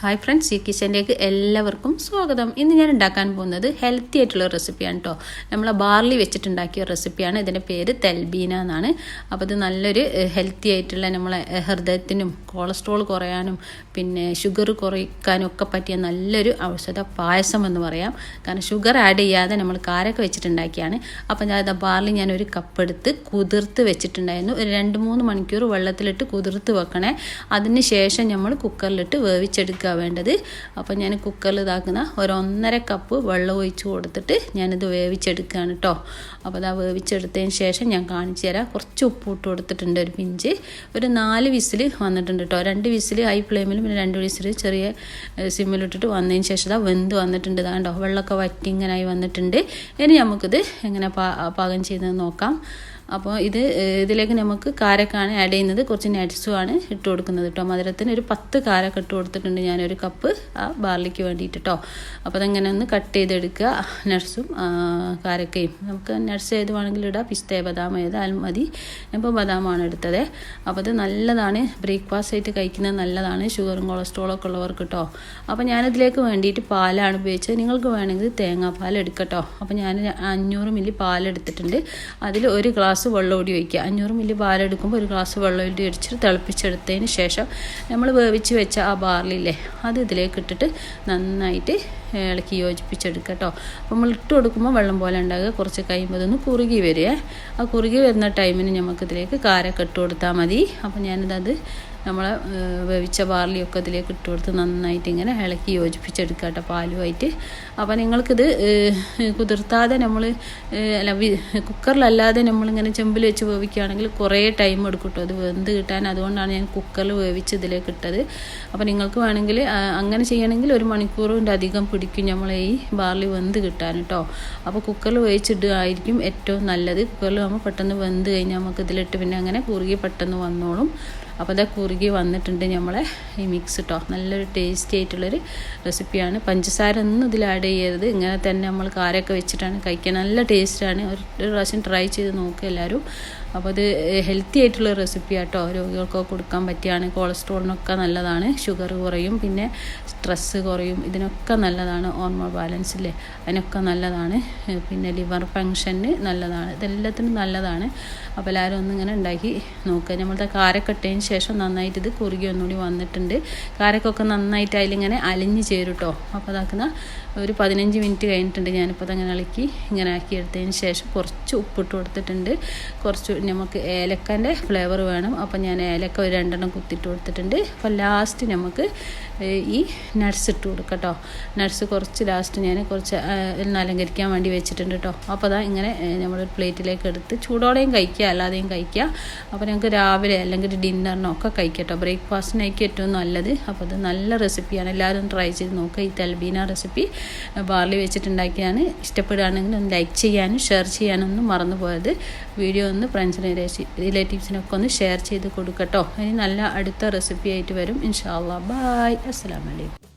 Hi friends ഈ കിച്ചനിലേക്ക് എല്ലാവർക്കും സ്വാഗതം. ഇന്ന് ഞാൻ ഉണ്ടാക്കാൻ പോകുന്നത് ഹെൽത്തി ആയിട്ടുള്ള റെസിപ്പിയാണ് കേട്ടോ നമ്മൾ ബാർലി വെച്ചിട്ടുണ്ടാക്കിയ റെസിപ്പിയാണ് ഇതിന്റെ പേര് തെൽബീന എന്നാണ്. അപ്പോൾ ഇത് നല്ലൊരു ഹെൽത്തി ആയിട്ടുള്ള നമ്മളെ ഹൃദയത്തിനും കൊളസ്ട്രോൾ കുറയാനും പിന്നെ ഷുഗർ കുറയ്ക്കാനും ഒക്കെ പറ്റിയ നല്ലൊരു ഔഷധ പായസം എന്ന് പറയാം. കാരണം ഷുഗർ ആഡ് ചെയ്യാതെ നമ്മൾ കാരൊക്കെ വെച്ചിട്ടുണ്ടാക്കിയാണ്. അപ്പോൾ ഞാൻ ബാർലി ഞാൻ ഒരു കപ്പ് എടുത്ത് കുതിർത്ത് വെച്ചിട്ടുണ്ടായിരുന്നു. ഒരു രണ്ട് മൂന്ന് മണിക്കൂർ വെള്ളത്തിലിട്ട് കുതിർത്ത് വെക്കണേ. അതിന് ശേഷം നമ്മൾ കുക്കറിലിട്ട് വേവിച്ചെടുക്കുക. വേണ്ടത്. അപ്പോൾ ഞാൻ കുക്കറിൽ ഇതാക്കുന്ന ഒരു ഒന്നര കപ്പ് വെള്ളം ഒഴിച്ച് കൊടുത്തിട്ട് ഞാനിത് വേവിച്ചെടുക്കുകയാണ് കേട്ടോ അപ്പോൾ അതാ വേവിച്ചെടുത്തതിന് ശേഷം ഞാൻ കാണിച്ചു തരാം. കുറച്ച് ഉപ്പ് ഇട്ട് കൊടുത്തിട്ടുണ്ട് ഒരു പിഞ്ച്. ഒരു നാല് വിസിൽ വന്നിട്ടുണ്ട് കേട്ടോ രണ്ട് വിസിൽ ഹൈ ഫ്ലെയിമിലും പിന്നെ രണ്ട് വിസിൽ ചെറിയ സിമ്മിലിട്ടിട്ട് വന്നതിന് ശേഷം ഇതാ വെന്ത് വന്നിട്ടുണ്ട്. ഇതാണ്ടോ വെള്ളമൊക്കെ വറ്റി ഇങ്ങനായി വന്നിട്ടുണ്ട്. ഇനി നമുക്കിത് എങ്ങനെ പാകം ചെയ്തെന്ന് നോക്കാം. അപ്പോൾ ഇത് ഇതിലേക്ക് നമുക്ക് കാരക്കാണ് ആഡ് ചെയ്യുന്നത്. കുറച്ച് നട്സുമാണ് ഇട്ട് കൊടുക്കുന്നത് കേട്ടോ. മധുരത്തിന് ഒരു പത്ത് കാരൊക്കെ ഇട്ട് കൊടുത്തിട്ടുണ്ട് ഞാനൊരു കപ്പ് ആ ബാർലിക്ക് വേണ്ടിയിട്ട് കേട്ടോ. അപ്പോൾ അതങ്ങനെ ഒന്ന് കട്ട് ചെയ്തെടുക്കുക. നട്സും കാരക്കയും. നമുക്ക് നട്സ് ഏത് വേണമെങ്കിലും ഇടാം. പിസ്ത ബദാം ഏതായാലും മതി. ഇപ്പോൾ ബദാമാണ് എടുത്തത്. അപ്പോൾ ഇത് നല്ലതാണ്. ബ്രേക്ക്ഫാസ്റ്റ് ആയിട്ട് കഴിക്കുന്നത് നല്ലതാണ്. ഷുഗറും കൊളസ്ട്രോളൊക്കെ ഉള്ളവർക്ക് കേട്ടോ. അപ്പോൾ ഞാനിതിലേക്ക് വേണ്ടിയിട്ട് പാലാണ് ഉപയോഗിച്ചത്. നിങ്ങൾക്ക് വേണമെങ്കിൽ തേങ്ങാപ്പാൽ എടുക്കട്ടോ അപ്പോൾ ഞാൻ അഞ്ഞൂറ് മില്ലി പാലെടുത്തിട്ടുണ്ട് അതിൽ ഒരു ഗ്ലാസ് ഗ്ലാസ് വെള്ളം കൂടി ഒഴിക്കുക അഞ്ഞൂറ് മില്ലി പാലെടുക്കുമ്പോൾ ഒരു ഗ്ലാസ് വെള്ളം കൂടി ഒഴിച്ചിട്ട് തിളപ്പിച്ചെടുത്തതിന് ശേഷം നമ്മൾ വേവിച്ച് വെച്ച ആ ബാർലില്ലേ അത് ഇതിലേക്ക് ഇട്ടിട്ട് നന്നായിട്ട് ഇളക്കി യോജിപ്പിച്ചെടുക്കുക കേട്ടോ അപ്പോൾ നമ്മൾ ഇട്ട് കൊടുക്കുമ്പോൾ വെള്ളം പോലെ ഉണ്ടാകുക. കുറച്ച് കഴിയുമ്പോൾ അതൊന്ന് കുറുകി വരിക. ആ കുറുകി വരുന്ന ടൈമിന് നമുക്കിതിലേക്ക് കാരൊക്കെ ഇട്ട് കൊടുത്താൽ മതി. അപ്പോൾ ഞാനിതത് നമ്മൾ വേവിച്ച ബാർലിയൊക്കെ അതിലേക്ക് ഇട്ട് കൊടുത്ത് നന്നായിട്ട് ഇങ്ങനെ ഇളക്കി യോജിപ്പിച്ചെടുക്കുക കേട്ടോ പാലുമായിട്ട്. അപ്പോൾ നിങ്ങൾക്കിത് കുതിർത്താതെ നമ്മൾ അല്ല കുക്കറിലല്ലാതെ നമ്മളിങ്ങനെ ചെമ്പിൽ വെച്ച് വേവിക്കുകയാണെങ്കിൽ കുറേ ടൈം എടുക്കും കേട്ടോ അത് വെന്ത് കിട്ടാൻ അതുകൊണ്ടാണ് ഞാൻ കുക്കറിൽ വേവിച്ച് ഇതിലേക്ക് ഇട്ടത്. അപ്പോൾ നിങ്ങൾക്ക് വേണമെങ്കിൽ അങ്ങനെ ചെയ്യണമെങ്കിൽ ഒരു മണിക്കൂറിന്റെ അധികം പിടിക്കും നമ്മൾ ഈ ബാർലി വെന്ത് കിട്ടാൻ കേട്ടോ. അപ്പോൾ കുക്കറിൽ വേവിച്ചിടുകയായിരിക്കും ഏറ്റവും നല്ലത്. കുക്കറിൽ നമ്മൾ പെട്ടെന്ന് വെന്ത് കഴിഞ്ഞാൽ നമുക്ക് ഇതിലിട്ട് പിന്നെ അങ്ങനെ കുറുകി പെട്ടെന്ന് വന്നോളും. അപ്പോൾ അതാ കുറുകി വന്നിട്ടുണ്ട് നമ്മളെ ഈ മിക്സ് കേട്ടോ നല്ലൊരു ടേസ്റ്റി ആയിട്ടുള്ളൊരു റെസിപ്പിയാണ് പഞ്ചസാര ഒന്നും ഇതിൽ ആഡ് ചെയ്യരുത്. ഇങ്ങനെ തന്നെ നമ്മൾ കാരൊക്കെ വെച്ചിട്ടാണ് കഴിക്കാൻ നല്ല ടേസ്റ്റാണ് ഒരു പ്രാവശ്യം ട്രൈ ചെയ്ത് നോക്കുക എല്ലാവരും അപ്പോൾ അത് ഹെൽത്തി ആയിട്ടുള്ള റെസിപ്പി ആട്ടോ. രോഗികൾക്കൊക്കെ കൊടുക്കാൻ പറ്റിയാണ്. കൊളസ്ട്രോളിനൊക്കെ നല്ലതാണ്. ഷുഗർ കുറയും. പിന്നെ സ്ട്രെസ്സ് കുറയും. ഇതിനൊക്കെ നല്ലതാണ്. ഹോർമോൺ ബാലൻസ് ഇല്ലേ അതിനൊക്കെ നല്ലതാണ്. പിന്നെ ലിവർ ഫങ്ഷന് നല്ലതാണ്. ഇതെല്ലാത്തിനും നല്ലതാണ്. അപ്പോൾ എല്ലാവരും ഒന്നിങ്ങനെ ഉണ്ടാക്കി നോക്കുക നമ്മളുടെ കാരൊക്കെ ഇട്ടതിന് ശേഷം നന്നായിട്ട് ഇത് കുറുകി ഒന്നുകൂടി വന്നിട്ടുണ്ട്. കാരക്കൊക്കെ നന്നായിട്ട് അതിലിങ്ങനെ അലിഞ്ഞ് ചേരും അപ്പോൾ അതാക്കുന്ന ഒരു പതിനഞ്ച് മിനിറ്റ് കഴിഞ്ഞിട്ടുണ്ട് ഞാനിപ്പോൾ അതങ്ങനെ ഇളക്കി ഇങ്ങനെ ആക്കി എടുത്തതിന് ശേഷം കുറച്ച് ഉപ്പിട്ട് കൊടുത്തിട്ടുണ്ട്. കുറച്ച് നമുക്ക് ഏലക്കന്റെ ഫ്ലേവർ വേണം. അപ്പോൾ ഞാൻ ഏലക്ക ഒരു രണ്ടെണ്ണം കുത്തിയിട്ട് കൊടുത്തിട്ടുണ്ട്. അപ്പോൾ ലാസ്റ്റ് നമുക്ക് ഈ നട്ട്സ് ഇട്ട് കൊടുക്കട്ടോ കേട്ടോ നട്ട്സ് കുറച്ച് ലാസ്റ്റ് ഞാൻ കുറച്ച് അലങ്കരിക്കാൻ വേണ്ടി വെച്ചിട്ടുണ്ട് കേട്ടോ അപ്പോൾ അതാ ഇങ്ങനെ നമ്മൾ പ്ലേറ്റിലേക്ക് എടുത്ത് ചൂടോടെയും കഴിക്കുക അല്ലാതെയും കഴിക്കുക. അപ്പോൾ ഞങ്ങൾക്ക് രാവിലെ അല്ലെങ്കിൽ ഡിന്നറിനോ ഒക്കെ കഴിക്കട്ടോ. കേട്ടോ ബ്രേക്ക്ഫാസ്റ്റിനായിരിക്കും ഏറ്റവും നല്ലത്. അപ്പോൾ അത് നല്ല റെസിപ്പിയാണ്. എല്ലാവരും ട്രൈ ചെയ്ത് നോക്കുക ഈ തൽബീന റെസിപ്പി ബാർലി വെച്ചിട്ടുണ്ടാക്കിയാണ് ഇഷ്ടപ്പെടുകയാണെങ്കിൽ ഒന്ന് ലൈക്ക് ചെയ്യാനും ഷെയർ ചെയ്യാനൊന്നും മറന്നു പോയത് വീഡിയോ ഒന്ന് ഫ്രണ്ട്സിന് റിലേറ്റീവ്സിനൊക്കെ ഒന്ന് ഷെയർ ചെയ്ത് കൊടുക്കട്ടോ. ഇനി നല്ല അടുത്ത റെസിപ്പി ആയിട്ട് വരും. ഇൻഷാല്ലാ ബായ് അസ്സാം വലൈക്കും